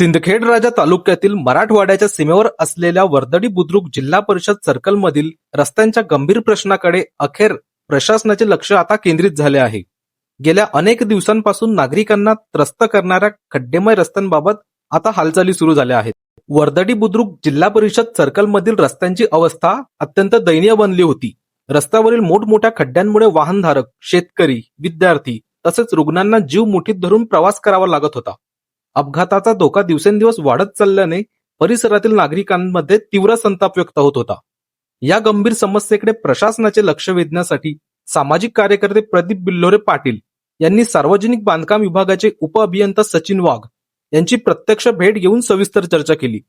सिंदखेड राजा तालुक्यातील मराठवाड्याच्या सीमेवर असलेल्या वर्दडी बुद्रुक जिल्हा परिषद सर्कलमधील रस्त्यांच्या गंभीर प्रश्नाकडे अखेर प्रशासनाचे लक्ष आता केंद्रित झाले आहे. गेल्या अनेक दिवसांपासून नागरिकांना त्रस्त करणाऱ्या खड्डेमय रस्त्यांबाबत आता हालचाली सुरू झाल्या आहेत. वर्दडी बुद्रुक जिल्हा परिषद सर्कलमधील रस्त्यांची अवस्था अत्यंत दयनीय बनली होती. रस्त्यावरील मोठमोठ्या खड्ड्यांमुळे वाहनधारक शेतकरी विद्यार्थी तसेच रुग्णांना जीव मुठीत धरून प्रवास करावा लागत होता. अपघाताचा धोका दिवसेंदिवस वाढत चालल्याने परिसरातील नागरिकांमध्ये तीव्र संताप व्यक्त होत होता. या गंभीर समस्येकडे प्रशासनाचे लक्ष वेधण्यासाठी सामाजिक कार्यकर्ते प्रदीप बिल्लोरे पाटील यांनी सार्वजनिक बांधकाम विभागाचे उपअभियंता सचिन वाघ यांची प्रत्यक्ष भेट घेऊन सविस्तर चर्चा केली.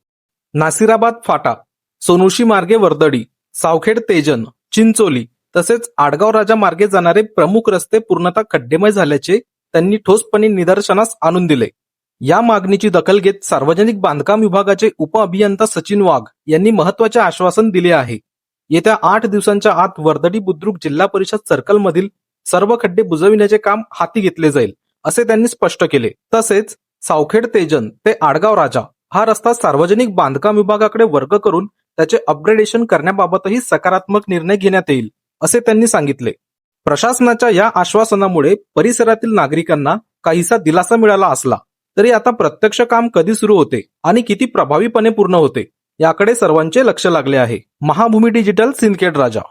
नासिराबाद फाटा सोनुशी मार्गे वर्दडी सावखेड तेजन चिंचोली तसेच आडगाव राजा मार्गे जाणारे प्रमुख रस्ते पूर्णतः खड्डेमय झाल्याचे त्यांनी ठोसपणे निदर्शनास आणून दिले. या मागणीची दखल घेत सार्वजनिक बांधकाम विभागाचे उपअभियंता सचिन वाघ यांनी महत्त्वाचे आश्वासन दिले आहे. येत्या आठ दिवसांच्या आत वर्दडी बुद्रुक जिल्हा परिषद सर्कलमधील सर्व खड्डे बुजविण्याचे काम हाती घेतले जाईल असे त्यांनी स्पष्ट केले. तसेच सावखेड तेजन ते आडगाव राजा हा रस्ता सार्वजनिक बांधकाम विभागाकडे वर्ग करून त्याचे अपग्रेडेशन करण्याबाबतही सकारात्मक निर्णय घेण्यात येईल असे त्यांनी सांगितले. प्रशासनाच्या या आश्वासनामुळे परिसरातील नागरिकांना काहीसा दिलासा मिळाला असला तरी आता प्रत्यक्ष काम कधी सुरू होते आणि किती प्रभावीपणे पूर्ण होते याकडे सर्वांचे लक्ष लागले आहे. महाभूमी डिजिटल सिंदखेड राजा.